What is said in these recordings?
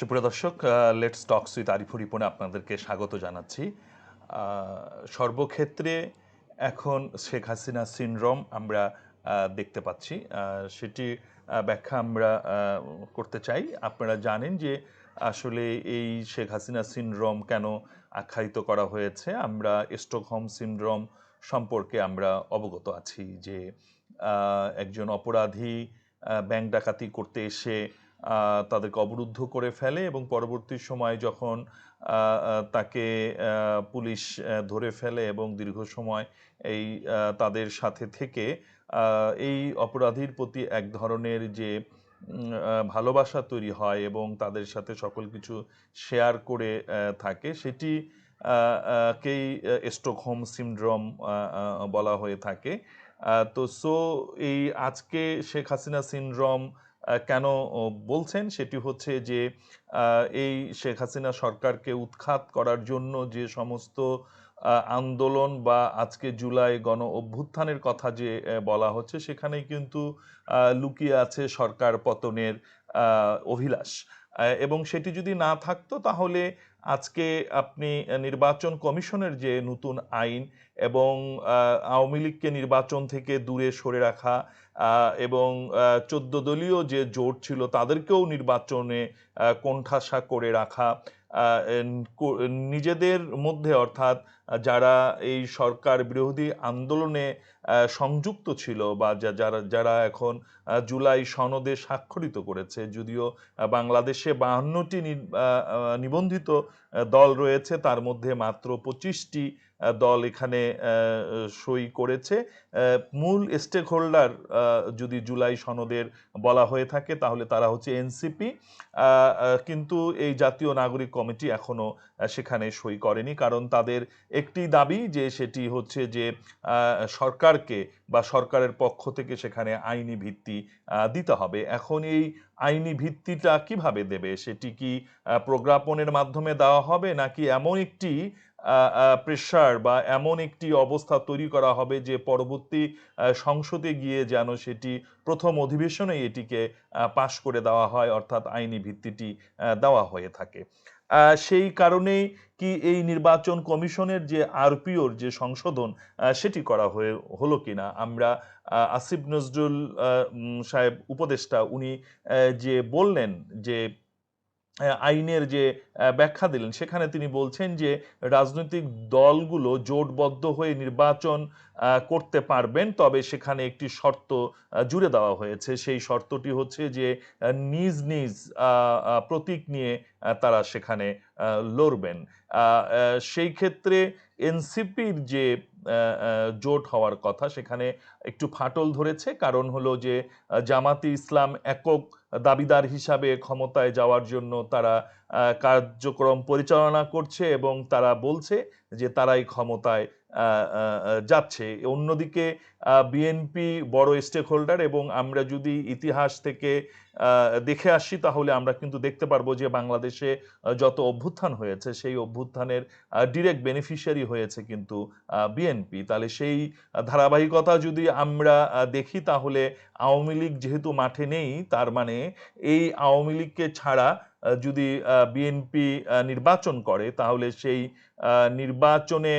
সুপ্রিয় দর্শক let's talks with Arifur রিপনে আপনাদেরকে স্বাগত জানাচ্ছি। সর্বক্ষেত্রে এখন শেখ হাসিনা সিনড্রোম আমরা দেখতে পাচ্ছি। সেটি ব্যাখ্যা আমরা করতে চাই। আপনারা জানেন যে আসলে এই শেখ হাসিনা সিনড্রোম কেন আখ্যায়িত করা হয়েছে? আমরা স্টকহোম সিনড্রোম সম্পর্কে আমরা অবগত আছি যে একজন অপরাধী ব্যাংক ডাকাতি করতে এসে তাদেরকে অবরুদ্ধ করে ফেলে এবং পরবর্তী সময় যখন তাকে পুলিশ ধরে ফেলে এবং দীর্ঘ সময় এই তাদের সাথে থেকে এই অপরাধীর প্রতি এক ধরনের যে ভালোবাসা তৈরি হয় এবং তাদের সাথে সকল কিছু শেয়ার করে থাকে, সেটি কেই স্টকহোম সিনড্রোম বলা হয়ে থাকে। তো, সো, এই আজকে শেখ হাসিনা সিনড্রোম কেন বলছেন? সেটি হচ্ছে যে এই শেখ হাসিনা সরকারকে উৎখাত করার জন্য যে সমস্ত আন্দোলন বা আজকে জুলাই গণ অভ্যুত্থানের কথা যে বলা হচ্ছে সেখানে কিন্তু লুকিয়ে আছে সরকার পতনের অভিলাষ। এবং সেটি যদি না থাকতো, তাহলে আজকে আপনি নির্বাচন কমিশনের যে নতুন আইন এবং আওয়ামী লীগকে নির্বাচন থেকে দূরে সরে রাখা এবং চোদ্দ দলীয় যে জোট ছিল তাদেরকেও নির্বাচনে কোণঠাসা করে রাখা নিজেদের মধ্যে অর্থাৎ যারা এই সরকার বিরোধী আন্দোলনে সংযুক্ত ছিল বা যারা যারা এখন জুলাই সনদে স্বাক্ষরিত করেছে, যদিও বাংলাদেশে বাহান্নটি নিবন্ধিত দল রয়েছে, তার মধ্যে মাত্র পঁচিশটি দল এখানে সই করেছে। মূল স্টেক হোল্ডার যদি জুলাই সনদের বলা হয়ে থাকে, তাহলে তারা হচ্ছে এনসিপি। কিন্তু এই জাতীয় নাগরিক কমিটি এখনও সেখানে সই করেনি। কারণ তাদের একটি দাবি যে সেটি হচ্ছে যে সরকারকে বা সরকারের পক্ষ থেকে সেখানে আইনি ভিত্তি দিতে হবে। এখন এই আইনি ভিত্তিটা কীভাবে দেবে? সেটি কি প্রজ্ঞাপনের মাধ্যমে দেওয়া হবে নাকি এমন একটি প্রেশার বা এমন একটি অবস্থা তৈরি করা হবে যে পরবর্তী সংসদে গিয়ে যেন সেটি প্রথম অধিবেশনে এটিকে পাশ করে দেওয়া হয়, অর্থাৎ আইনি ভিত্তিটি দেওয়া হয়ে থাকে। সেই কারণেই কি এই নির্বাচন কমিশনের যে আরপিওর যে সংশোধন সেটি করা হয়ে, হলো কিনা? আমরা আসিফ নজরুল সাহেব উপদেষ্টা, উনি যে বললেন যে আইনের যে ব্যাখ্যা দিলেন, সেখানে তিনি বলছেন যে রাজনৈতিক দলগুলো জোটবদ্ধ হয়ে নির্বাচন করতে পারবেন, তবে সেখানে একটি শর্ত জুড়ে দেওয়া হয়েছে। সেই শর্তটি হচ্ছে যে নিজ নিজ প্রতীক নিয়ে তারা সেখানে লড়বেন। সেই ক্ষেত্রে এনসিপির যে জোট হওয়ার কথা সেখানে একটু ফাটল ধরেছে। কারণ হলো যে জামাতি ইসলাম একক দাবিদার হিসাবে ক্ষমতায় যাওয়ার জন্য তারা কার্যক্রম পরিচালনা করছে এবং তারা বলছে যে তারাই ক্ষমতায় যাচ্ছে। অন্যদিকে বিএনপি বড় স্টেক হোল্ডার এবং আমরা যদি ইতিহাস থেকে দেখে আসি, তাহলে আমরা কিন্তু দেখতে পারব যে বাংলাদেশে যত অভ্যুত্থান হয়েছে, সেই অভ্যুত্থানের ডিরেক্ট বেনিফিশিয়ারি হয়েছে কিন্তু বিএনপি তাহলে সেই ধারাবাহিকতা যদি আমরা দেখি, তাহলে আওয়ামী লীগ যেহেতু মাঠে নেই, তার মানে এই আওয়ামী লীগকে ছাড়া যদি বিএনপি নির্বাচন করে, তাহলে সেই নির্বাচনে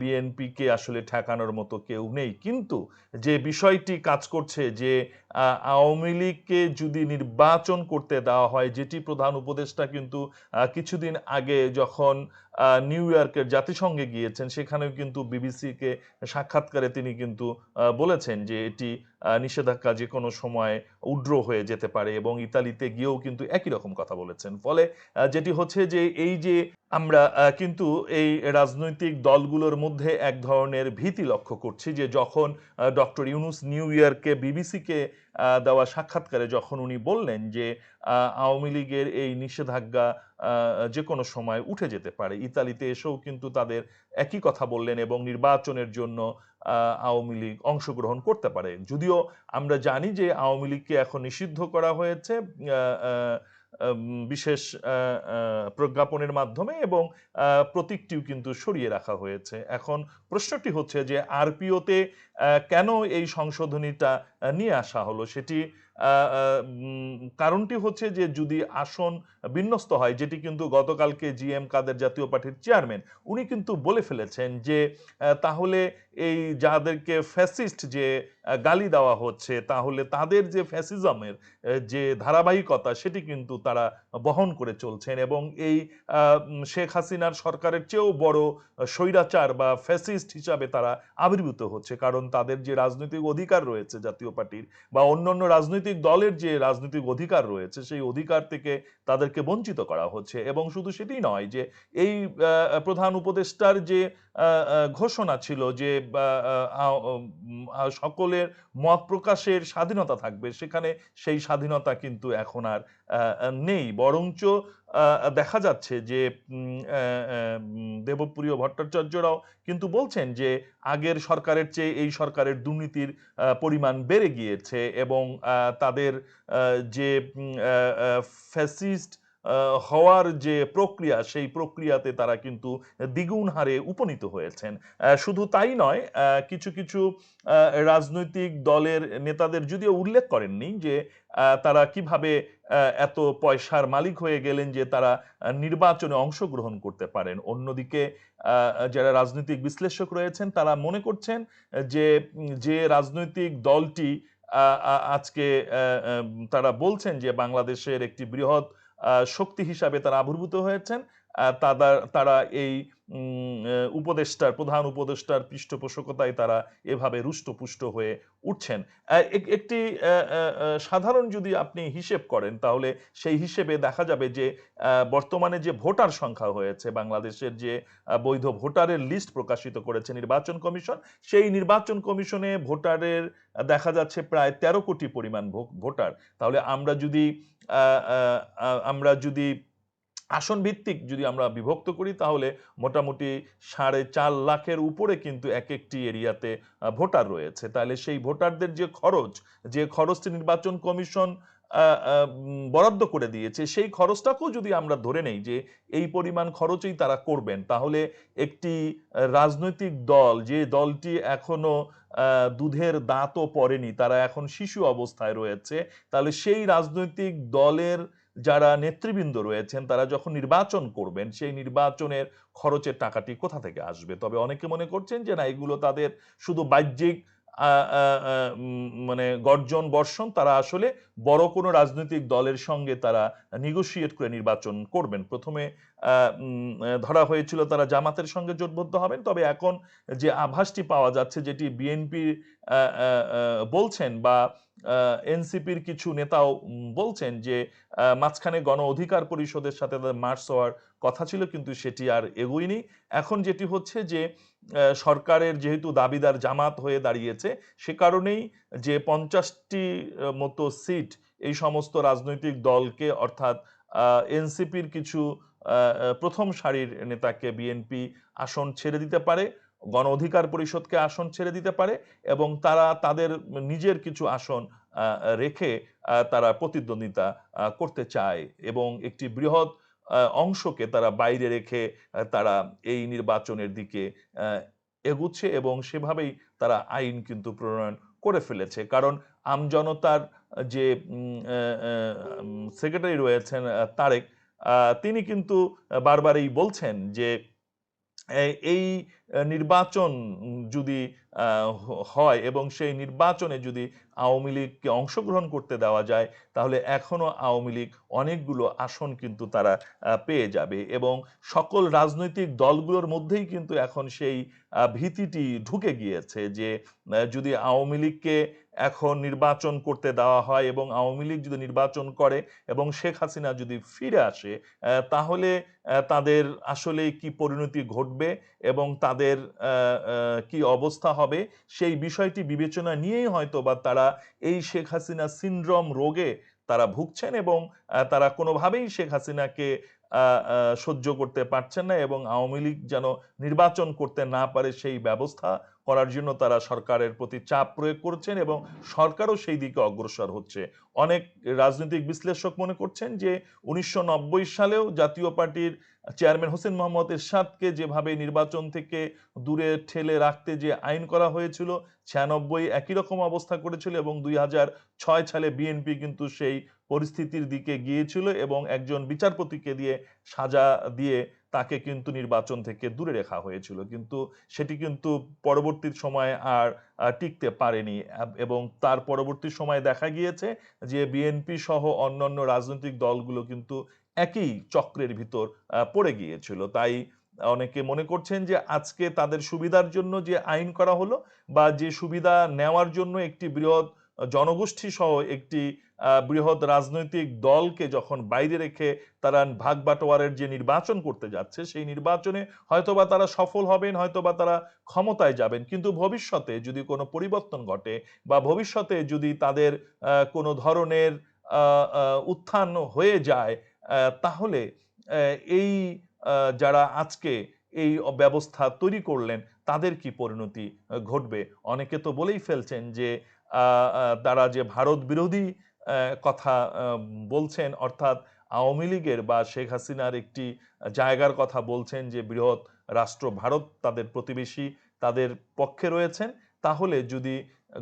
বিএনপিকে আসলে ঠেকানোর মতো কেউ নেই। কিন্তু যে বিষয়টি কাজ করছে যে আওয়ামী লীগকে যদি নির্বাচন করতে দেওয়া হয়, যেটি প্রধান উপদেষ্টা কিন্তু কিছুদিন আগে যখন নিউ ইয়র্কের জাতিসংঘে গিয়েছেন, সেখানেও কিন্তু বিবিসিকে সাক্ষাৎকারে তিনি কিন্তু বলেছেন যে এটি নিষেধাজ্ঞা যে কোনো সময় উড্র হয়ে যেতে পারে এবং ইতালিতে গিয়েও কিন্তু একই রকম কথা বলেছেন। ফলে যেটি হচ্ছে যে এই যে আমরা কিন্তু এই রাজনৈতিক দলগুলোর মধ্যে এক ধরনের ভীতি লক্ষ্য করছি যে যখন ডক্টর ইউনুস নিউ ইয়র্কে বিবিসিকে দেওয়া সাক্ষাৎকারে যখন উনি বললেন যে আওয়ামী লীগের এই নিষেধাজ্ঞা যে কোনো সময় উঠে যেতে পারে, ইতালিতে এসেও কিন্তু তাদের একই কথা বললেন এবং নির্বাচনের জন্য আওয়ামী লীগ অংশগ্রহণ করতে পারে। যদিও আমরা জানি যে আওয়ামী লীগকে এখন নিষিদ্ধ করা হয়েছে বিশেষ প্রজ্ঞাপনের মাধ্যমে এবং প্রতীকটিও কিন্তু সরিয়ে রাখা হয়েছে। এখন প্রশ্নটি হচ্ছে যে, আরপিওতে কেন এই সংশোধনীটা নিয়ে আসা হলো? সেটি কারণটি হচ্ছে যে যদি আসন বিন্যস্ত হয়, যেটি কিন্তু গতকালকে জি এম কাদের জাতীয় পার্টির চেয়ারম্যান, উনি কিন্তু বলে ফেলেছেন যে তাহলে এই যাদেরকে ফ্যাসিস্ট যে গালি দেওয়া হচ্ছে, তাহলে তাদের যে ফ্যাসিজমের যে ধারাবাহিকতা, সেটি কিন্তু তারা বহন করে চলছেন এবং এই শেখ হাসিনার সরকারের চেয়েও বড় স্বৈরাচার বা ফ্যাসিস্ট হিসাবে তারা আবির্ভূত হচ্ছে। কারণ তাদের যে রাজনৈতিক অধিকার রয়েছে জাতীয় পার্টির বা অন্যান্য রাজনৈতিক দলের যে রাজনৈতিক অধিকার রয়েছে, সেই অধিকার থেকে তাদেরকে বঞ্চিত করা হচ্ছে। এবং শুধু সেটি নয় যে, এই প্রধান উপদেষ্টার যে ঘোষণা ছিল যে সকলের মত প্রকাশের স্বাধীনতা থাকবে। সেখানে সেই স্বাধীনতা কিন্তু এখন আর নেই। বরঞ্চ দেখা যাচ্ছে যে দেবপ্রিয় ভট্টাচার্যরাও কিন্তু বলছেন যে, আগের সরকারের চেয়ে এই সরকারের দুর্নীতির পরিমাণ বেড়ে গিয়েছে এবং তাদের যে ফ্যাসিস্ট হওয়ার যে প্রক্রিয়া, সেই প্রক্রিয়াতে তারা কিন্তু দ্বিগুণ হারে উপনীত হয়েছেন। শুধু তাই নয় কিছু কিছু রাজনৈতিক দলের নেতাদের যদিও উল্লেখ করেননি যে তারা কীভাবে এত পয়সার মালিক হয়ে গেলেন যে তারা নির্বাচনে অংশগ্রহণ করতে পারেন। অন্যদিকে যারা রাজনৈতিক বিশ্লেষক রয়েছেন, তারা মনে করছেন যে যে রাজনৈতিক দলটি আজকে তারা বলছেন যে বাংলাদেশের একটি বৃহৎ শক্তি হিসাবে তারা আবির্ভূত হয়েছেন। তারা তারা এই উপদেষ্টার, প্রধান উপদেষ্টার পৃষ্ঠপোষকতায় তারা এভাবে রুষ্টপুষ্ট হয়ে উঠছেন। এক- একটি সাধারণ যদি আপনি হিসেব করেন, তাহলে সেই হিসেবে দেখা যাবে যে বর্তমানে যে ভোটার সংখ্যা হয়েছে, বাংলাদেশের যে বৈধ ভোটারের লিস্ট প্রকাশিত করেছে নির্বাচন কমিশন, সেই নির্বাচন কমিশনে ভোটারের, দেখা যাচ্ছে প্রায় তেরো কোটি পরিমাণ ভোটার। তাহলে আমরা যদি আমরা যদি আসন ভিত্তিক যদি আমরা বিভক্ত করি, তাহলে মোটামুটি সাড়ে চার লাখের উপরে কিন্তু এক একটি এরিয়াতে ভোটার রয়েছে। তাহলে সেই ভোটারদের যে খরচ, যে খরচটি নির্বাচন কমিশন বরাদ্দ করে দিয়েছে, সেই খরচটাকেও যদি আমরা ধরে নেই যে এই পরিমাণ খরচই তারা করবেন, তাহলে একটি রাজনৈতিক দল, যে দলটি এখনও দুধের দাঁতও পড়েনি, তারা এখন শিশু অবস্থায় রয়েছে, তাহলে সেই রাজনৈতিক দলের যারা নেতৃবৃন্দ রয়েছেন, তারা যখন নির্বাচন করবেন, সেই নির্বাচনের খরচের টাকাটি কোথা থেকে আসবে? তবে অনেকে মনে করছেন যে, না, এগুলো তাদের শুধু বাহ্যিক মানে গর্জন বর্ষণ তারা আসলে বড় কোনো রাজনৈতিক দলের সঙ্গে তারা নিগোসিয়েট করে নির্বাচন করবেন। প্রথমে ধরা হয়েছিল তারা জামাতের সঙ্গে জোটবদ্ধ হবেন, তবে এখন যে আভাসটি পাওয়া যাচ্ছে, যেটি বিএনপি বলছেন বা এনসিপির কিছু নেতাও বলছেন যে মাঝখানে গণ অধিকার পরিষদের সাথে তাদের মার্চ হওয়ার কথা ছিল, কিন্তু সেটি আর এগোয়নি। এখন যেটি হচ্ছে যে সরকারের যেহেতু দাবিদার জামাত হয়ে দাঁড়িয়েছে, সে কারণেই যে পঞ্চাশটি মতো সিট এই সমস্ত রাজনৈতিক দলকে, অর্থাৎ এনসিপির কিছু প্রথম সারির নেতাকে বিএনপি আসন ছেড়ে দিতে পারে, গণ অধিকার পরিষদকে আসন ছেড়ে দিতে পারে এবং তারা তাদের নিজের কিছু আসন রেখে তারা প্রতিদ্বন্দ্বিতা করতে চায় এবং একটি বৃহৎ অংশকে তারা বাইরে রেখে তারা এই নির্বাচনের দিকে এগুচ্ছে এবং সেভাবেই তারা আইন কিন্তু প্রণয়ন করে ফেলেছে। কারণ আমজনতার যে সেক্রেটারি রয়েছেন তারেক তিনি কিন্তু বারবারই বলছেন যে এই- নির্বাচন যদি হয় এবং সেই নির্বাচনে যদি আওয়ামী লীগকে অংশগ্রহণ করতে দেওয়া যায়, তাহলে এখনও আওয়ামী লীগ অনেকগুলো আসন কিন্তু তারা পেয়ে যাবে এবং সকল রাজনৈতিক দলগুলোর মধ্যেই কিন্তু এখন সেই ভীতিটি ঢুকে গিয়েছে যে যদি আওয়ামী লীগকে এখন নির্বাচন করতে দেওয়া হয় এবং আওয়ামী লীগ যদি নির্বাচন করে এবং শেখ হাসিনা যদি ফিরে আসে তাহলে তাদের আসলে কি পরিণতি ঘটবে এবং তাদের কি অবস্থা হবে সেই বিষয়টি বিবেচনা নিয়েই হয়তো বা তারা এই শেখ হাসিনা সিনড্রোম রোগে তারা ভুগছেন এবং তারা কোনোভাবেই শেখ হাসিনাকে সহ্য করতে পারছেন না এবং আওয়ামী লীগ যেন নির্বাচন করতে না পারে সেই ব্যবস্থা করার জন্য তারা সরকারের প্রতি চাপ প্রয়োগ করছেন এবং সরকারও সেই দিকে অগ্রসর হচ্ছে। অনেক রাজনৈতিক বিশ্লেষক মনে করছেন যে উনিশশো নব্বই সালেও জাতীয় পার্টির চেয়ারম্যান হোসেন মোহাম্মদ এরশাদকে যেভাবে নির্বাচন থেকে দূরে ঠেলে রাখতে যে আইন করা হয়েছিল, ছিয়ানব্বই একই রকম অবস্থা করেছিল এবং দুই হাজার ছয় সালে বিএনপি কিন্তু সেই পরিস্থিতির দিকে গিয়েছিল এবং একজন বিচারপতিকে দিয়ে সাজা দিয়ে তাকে কিন্তু নির্বাচন থেকে দূরে রাখা হয়েছিল। কিন্তু সেটি কিন্তু পরবর্তী সময়ে আর টিকতে পারেনি। এবং তার পরবর্তী সময়ে দেখা গিয়েছে যে বিএনপি সহ অন্যান্য রাজনৈতিক দলগুলো কিন্তু একই চক্রের ভিতর পড়ে গিয়েছিল। তাই অনেকে মনে করছেন যে আজকে তাদের সুবিধার জন্য যে আইন করা হলো বা যে সুবিধা নেওয়ার জন্য একটি বৃহৎ জনগোষ্ঠী সহ একটি বৃহৎ রাজনৈতিক দলকে যখন বাইরে রেখে তারা ভাগ বাটোয়ারের যে নির্বাচন করতে যাচ্ছে, সেই নির্বাচনে হয়তোবা তারা সফল হবেন, হয়তোবা তারা ক্ষমতায় যাবেন। কিন্তু ভবিষ্যতে যদি কোনো পরিবর্তন ঘটে বা ভবিষ্যতে যদি তাদের কোনো ধরনের উত্থান হয়ে যায় তাহলে এই যারা আজকে এই ব্যবস্থা তৈরি করলেন, তাদের কি পরিণতি ঘটবে? অনেকে তো বলেই ফেলছেন যে তারা যে ভারত বিরোধী কথা বলছেন। অর্থাৎ আওয়ামী লীগের বা শেখ হাসিনার একটি জায়গার কথা বলছেন যে, বৃহৎ রাষ্ট্র ভারত তাদের প্রতিবেশী তাদের পক্ষে রয়েছেন। তাহলে যদি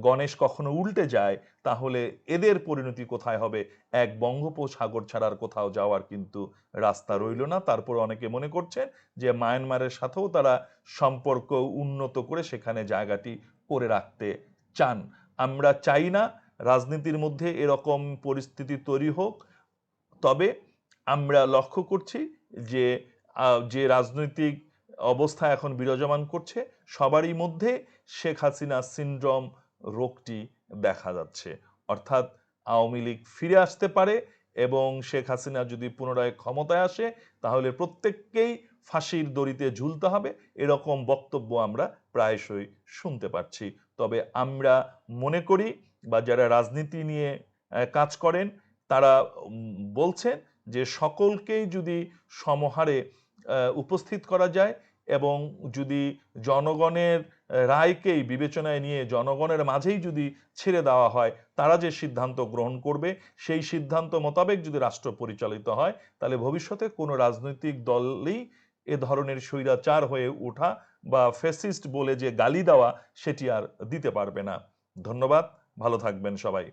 গণেশ কখনো উল্টে যায়, তাহলে এদের পরিণতি কোথায় হবে? এক বঙ্গোপসাগর ছাড়ার কোথাও যাওয়ার কিন্তু রাস্তা রইল না। তারপর অনেকে মনে করছেন যে, মায়ানমারের সাথেও তারা সম্পর্ক উন্নত করে সেখানে জায়গাটি করে রাখতে চান। আমরা চাই না রাজনীতির মধ্যে এরকম পরিস্থিতি তৈরি হোক। তবে আমরা লক্ষ্য করছি যে যে রাজনৈতিক অবস্থা এখন বিরাজমান করছে, সবারই মধ্যে শেখ হাসিনা সিনড্রোম রোগটি দেখা যাচ্ছে। অর্থাৎ আওয়ামী লীগ ফিরে আসতে পারে এবং শেখ হাসিনা যদি পুনরায় ক্ষমতায় আসে, তাহলে প্রত্যেককেই ফাঁসির দড়িতে ঝুলতে হবে। এরকম বক্তব্য আমরা প্রায়শই শুনতে পাচ্ছি। তবে আমরা মনে করি বা যারা রাজনীতি নিয়ে কাজ করেন, তারা বলছেন যে সকলকেই যদি সমহারে উপস্থিত করা যায় এবং যদি জনগণের রায়কেই বিবেচনায় নিয়ে জনগণের মাঝেই যদি ছেড়ে দেওয়া হয়, তারা যে সিদ্ধান্ত গ্রহণ করবে, সেই সিদ্ধান্ত মোতাবেক যদি রাষ্ট্র পরিচালিত হয়, তাহলে ভবিষ্যতে কোনো রাজনৈতিক দলই এ ধরনের স্বৈরাচার হয়ে ওঠা বা ফেসিস্ট বলে যে গালি দেওয়া, সেটি আর দিতে পারবে না। ধন্যবাদ। ভালো থাকবেন সবাই।